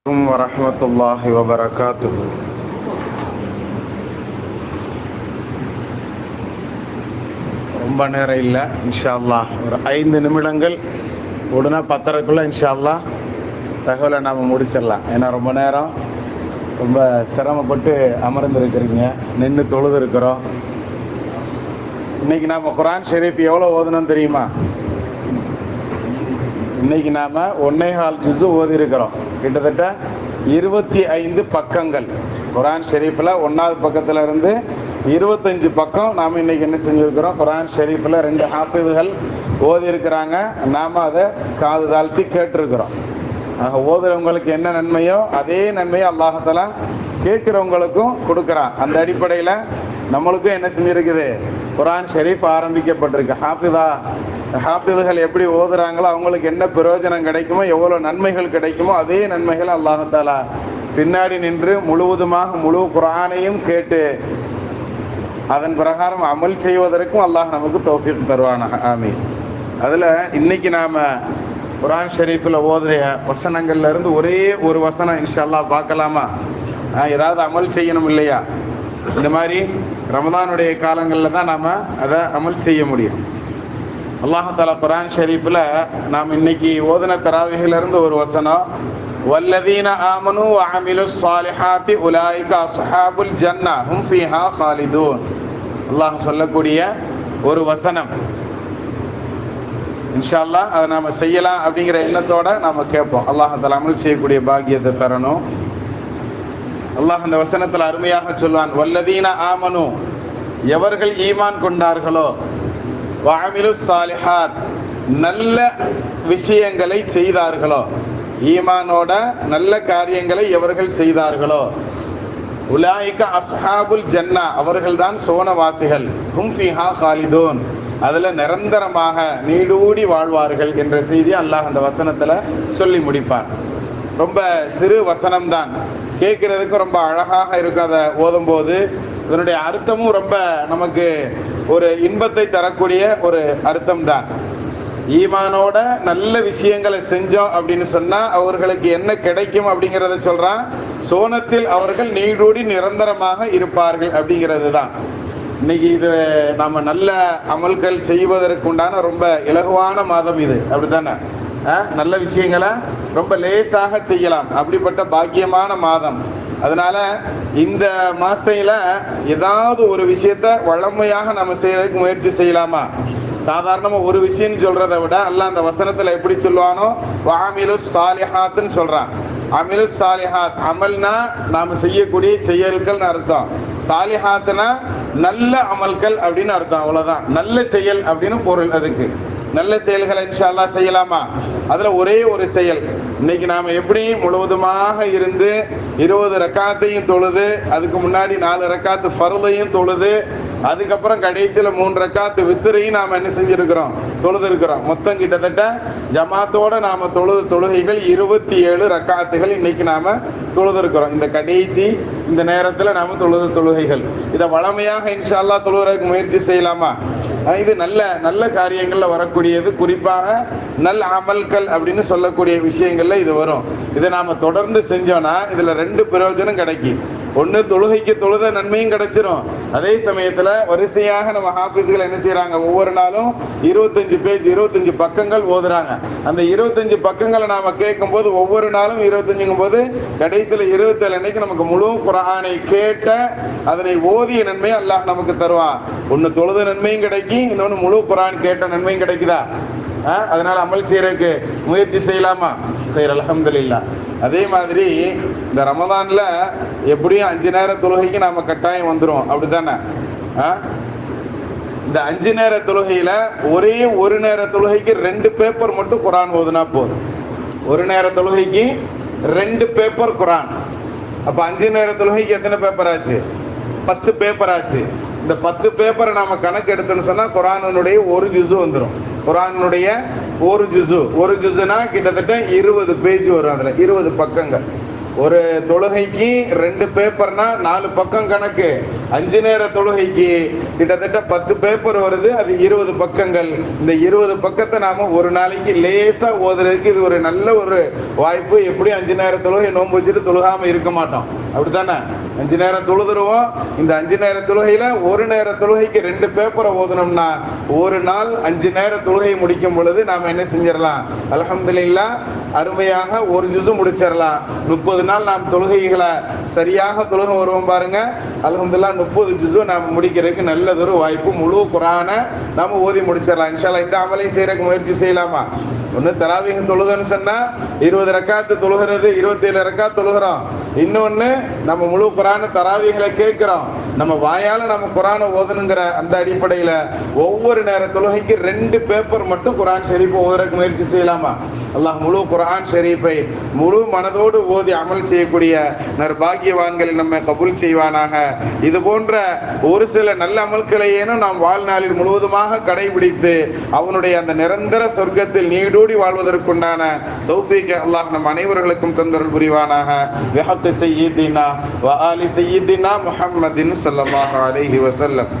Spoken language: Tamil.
عليكم ورحمة الله وبركاته ரொம்ப நேரம் இல்லை இன்ஷா அல்லாஹ் ஒரு ஐந்து நிமிடங்கள் உடனே பத்தரைக்குள்ள இன்ஷா அல்லாஹ் தகவலை நாம் முடிச்சிடலாம் ஏன்னா ரொம்ப நேரம் ரொம்ப சிரமப்பட்டு அமர்ந்திருக்கிறீங்க நின்று தொழுது இருக்கிறோம் இன்னைக்கு நாம குரான் ஷெரீப் எவ்வளோ ஓதணும் தெரியுமா இன்னைக்கு நாம ஒன்னே கால் ஜுசு ஓதி இருக்கிறோம் கிட்டத்தட்ட இருபத்தி ஐந்து பக்கங்கள். குரான் ஷெரீஃபில் ஒன்றாவது பக்கத்தில் இருந்து இருபத்தஞ்சு பக்கம் நாம் இன்னைக்கு என்ன செஞ்சுருக்கிறோம்? குரான் ஷெரீஃபில் ரெண்டு ஹாஃபிதுகள் ஓதி இருக்கிறாங்க நாம் அதை காது தாழ்த்தி கேட்டிருக்கிறோம். ஓதுறவங்களுக்கு என்ன நன்மையோ அதே நன்மையை அல்லாஹாலா கேட்குறவங்களுக்கும் கொடுக்குறான். அந்த அடிப்படையில் நம்மளுக்கும் என்ன செஞ்சுருக்குது? குரான் ஷெரீஃப் ஆரம்பிக்கப்பட்டிருக்கு. ஹாஃபிதா ஹாப்பிதுகள் எப்படி ஓதுறாங்களோ அவங்களுக்கு என்ன பிரயோஜனம் கிடைக்குமோ எவ்வளோ நன்மைகள் கிடைக்குமோ அதே நன்மைகள் அல்லாஹாலா பின்னாடி நின்று முழுவதுமாக முழு குரானையும் கேட்டு அதன் பிரகாரம் அமல் செய்வதற்கும் அல்லாஹ் நமக்கு தோஃபிக் தருவானாக ஆமி அதில் இன்னைக்கு நாம குரான் ஷெரீஃபில் ஓதுற வசனங்கள்ல இருந்து ஒரே ஒரு வசனம் இன்ஷா அல்லாஹ் பார்க்கலாமா? ஆஹ் ஏதாவது அமல் செய்யணும் இல்லையா? இந்த மாதிரி ரமதானுடைய காலங்களில் தான் நாம அதை அமல் செய்ய முடியும். அல்லாஹால குரான் ஷெரீஃபில் நாம் இன்னைக்கு ஓதன தராவிகில இருந்து ஒரு வசனம் வல்லதீன ஆமனு வஅமிலு ஸாலிஹாத்தி உலாயிக சுஹாபுல் ஜன்னா ஹும் ஃபீஹா காலிதூன் அல்லாஹ் சொல்லக்கூடிய ஒரு வசனம். இன்ஷா அல்லாஹ் அதை நாம செய்யலாம் அப்படிங்கிற எண்ணத்தோட நாம கேட்போம். அல்லாஹ் தஆலா அமல் செய்யக்கூடிய பாக்கியத்தை தரணும். அல்லாஹ் அந்த வசனத்தில் அருமையாக சொல்வான் வல்லதீன ஆமனு எவர்கள் ஈமான் கொண்டார்களோ வாமிலு சாலிஹாத். நல்ல விஷயங்களை செய்தார்களோ? ஈமானோட நல்ல காரியங்களை எவர்கள் செய்தார்களோ? உலாய்க அஸ்ஹாபுல் ஜன்னா அவர்கள்தான் சோனவாசிகள். ஹும் ஃபிஹா காலிதூன் அதுல நிரந்தரமாக நீடூடி வாழ்வார்கள் என்ற செய்தி அல்லாஹ் அந்த வசனத்துல சொல்லி முடிப்பான். ரொம்ப சிறு வசனம்தான். கேட்கறதுக்கு ரொம்ப அழகாக இருக்கும் அதை ஓதும்போது. இதனுடைய அர்த்தமும் ரொம்ப நமக்கு ஒரு இன்பத்தை தரக்கூடிய ஒரு அர்த்தம் தான் ஈமானோட நல்ல விஷயங்களை செஞ்சோம் அப்படின்னு சொன்னா அவர்களுக்கு என்ன கிடைக்கும் அப்படிங்கிறத சொல்றான். சோனத்தில் அவர்கள் நீடூடி நிரந்தரமாக இருப்பார்கள் அப்படிங்கிறது தான் இன்னைக்கு இது நம்ம நல்ல அமல்கள் செய்வதற்குண்டான ரொம்ப இலகுவான மாதம் இது. அப்படித்தானே? நல்ல விஷயங்களை ரொம்ப லேசாக செய்யலாம். அப்படிப்பட்ட பாக்கியமான மாதம். அதனால இந்த மாசத்தையில ஏதாவது ஒரு விஷயத்த வளமையாக நம்ம செய்யறதுக்கு முயற்சி செய்யலாமா? சாதாரணமா ஒரு விஷயம் சொல்றதை விட அல்ல அந்த வசனத்துல எப்படி சொல்லுவானோ வாமிலு சாலிஹாத்னு சொல்றான். அமிலு சாலிஹாத் அமல்னா நாம செய்யக்கூடிய செயல்கள்னு அர்த்தம். சாலிஹாத்னா நல்ல அமல்கள் அப்படின்னு அர்த்தம் அவ்வளவுதான். நல்ல செயல் அப்படின்னு பொருள் அதுக்கு. நல்ல செயல்களை இன்ஷால்லா செய்யலாமா? அதுல ஒரே ஒரு செயல் இன்னைக்கு நாம எப்படி முழுவதுமாக இருந்து இருபது ரக்காத்தையும் தொழுது அதுக்கு முன்னாடி நாலு ரக்காத்து ஃபர்தையும் தொழுது அதுக்கப்புறம் கடைசியில் மூணு ரக்காத்து வித்திரையும் நாம் என்ன செஞ்சுருக்கிறோம்? தொழுது இருக்கிறோம் மொத்தம் கிட்டத்தட்ட ஜமாத்தோட நாம் தொழுது தொழுகைகள் இருபத்தி ஏழு ரக்காத்துகள் இன்னைக்கு நாம் தொழுது இருக்கிறோம் இந்த கடைசி இந்த நேரத்தில் நாம் தொழுது தொழுகைகள். இதை வளமையாக இன்ஷால்லா தொழுகிறதுக்கு முயற்சி செய்யலாமா? இது நல்ல நல்ல காரியங்கள்ல வரக்கூடியது. குறிப்பாக நல்ல அமல்கள் அப்படின்னு சொல்லக்கூடிய விஷயங்கள்ல இது வரும். இதை நாம தொடர்ந்து செஞ்சோம்னா இதுல ரெண்டு பிரயோஜனம் கிடைக்கும். ஒண்ணு தொழுகைக்கு தொழுத நன்மையும் கிடைச்சிரும். அதே சமயத்துல வரிசையாக நம்ம ஹாபிஸ்கள் என்ன செய்யறாங்க ஒவ்வொரு நாளும் இருபத்தஞ்சு பேஜ் இருபத்தஞ்சு பக்கங்கள் ஓதுறாங்க. அந்த இருபத்தஞ்சு பக்கங்களை நாம கேட்கும் போது ஒவ்வொரு நாளும் இருபத்தஞ்சுங்கும் போது கடைசியில இருபத்தேழு அன்னைக்கு நமக்கு முழு குரானை கேட்ட அதனை ஓதிய நன்மையை அல்லாஹ் நமக்கு தருவான் ஒன்னு தொழுத நன்மையும் கிடைக்கும் இன்னொன்னு முழு குரான் கேட்ட நன்மையும் கிடைக்குதா? அதனால அமல் செய்யறதுக்கு முயற்சி செய்யலாமா? செய்யற அல்ஹம்துலில்லாஹ். அதே மாதிரி இந்த ரமதான்ல எப்படியும் அஞ்சு நேர தொழுகைக்கு நாம கட்டாயம் வந்துரும் அப்படித்தானே? இந்த அஞ்சு நேர தொழுகையில ஒரே ஒரு நேர தொழுகைக்கு ரெண்டு பேப்பர் மட்டும் குரான் ஓதுனா போதும். ஒரு நேர தொழுகைக்கு ரெண்டு பேப்பர் குரான். அப்ப அஞ்சு நேர தொழுகைக்கு எத்தனை பேப்பர் ஆச்சு? பத்து பேப்பர் ஆச்சு. இந்த பத்து பேப்பரை நாம கணக்கு எடுத்தோம்னு சொன்னா குரானுடைய ஒரு ஜிசு வந்துடும் குரானுடைய ஒரு ஜிசு ஒரு ஜிசுனா கிட்டத்தட்ட இருபது பேஜ் வரும் அதுல. இருபது பக்கங்கள். ஒரு தொழுகைக்கு ரெண்டு பேப்பர்னா நாலு பக்கம் கணக்கு. அஞ்சு நேர தொழுகைக்கு கிட்டத்தட்ட பத்து பேப்பர் வருது அது இருபது பக்கங்கள். இந்த இருபது பக்கத்தை நாம ஒரு நாளைக்கு லேசா ஓதுறதுக்கு இது ஒரு நல்ல ஒரு வாய்ப்பு. எப்படி அஞ்சு நேர தொழுகை நோன்பு வச்சுட்டு தொழுகாம இருக்க மாட்டோம். அப்படித்தானே? அஞ்சு நேரம் தொழுதுருவோம். இந்த அஞ்சு நேர தொழுகையில ஒரு நேர தொழுகைக்கு ரெண்டு பேப்பரை ஓதுனோம்னா ஒரு நாள் அஞ்சு நேர தொழுகை முடிக்கும் பொழுது நாம என்ன செஞ்சிடலாம்? அல்ஹம்துலில்லாஹ் அருமையாக ஒரு ஜுசு முடிச்சிடலாம் முப்பது நாள் நாம் தொழுகைகளை சரியாக தொழுக வருவோம் பாருங்க. அலகம்துல்லா முப்பது ஜுசு நாம் முடிக்கிறதுக்கு நல்லதொரு வாய்ப்பு. முழு குரானை நாம ஓதி முடிச்சிடலாம் இன்ஷால்லா இந்த அமலையும் செய்யறதுக்கு முயற்சி செய்யலாமா? ஒன்று தராவிகம் தொழுதுன்னு சொன்னா இருபது ரக்காத்து தொழுகிறது இருபத்தேழு ரக்கா தொழுகிறோம். இன்னொன்னு நம்ம முழு குரான தராவிகளை கேட்குறோம். நம்ம வாயால் நம்ம குரானை ஓதணுங்கிற அந்த அடிப்படையில ஒவ்வொரு நேர தொழுகைக்கு ரெண்டு பேப்பர் மட்டும் குரான் ஷெரீஃப் ஓதுறதுக்கு முயற்சி செய்யலாமா? அல்லாஹ் முழு குரான் ஷெரீஃபை முழு மனதோடு ஓதி அமல் செய்யக்கூடிய நற்பாகியவான்களை நம்ம கபூல் செய்வானாக. இது போன்ற ஒரு சில நல்ல அமல்களையேனும் நாம் வாழ்நாளில் முழுவதுமாக கடைபிடித்து அவனுடைய அந்த நிரந்தர சொர்க்கத்தில் நீடூடி வாழ்வதற்குண்டான தௌபிக அல்லாஹ் நம் அனைவர்களுக்கும் தந்தருள் புரிவானாக. வெஹத்து செய்யிதினா வஹாலி ஆலி செய்யிதினா முஹம்மதின் ஸல்லல்லாஹு அலைஹி வஸல்லம்.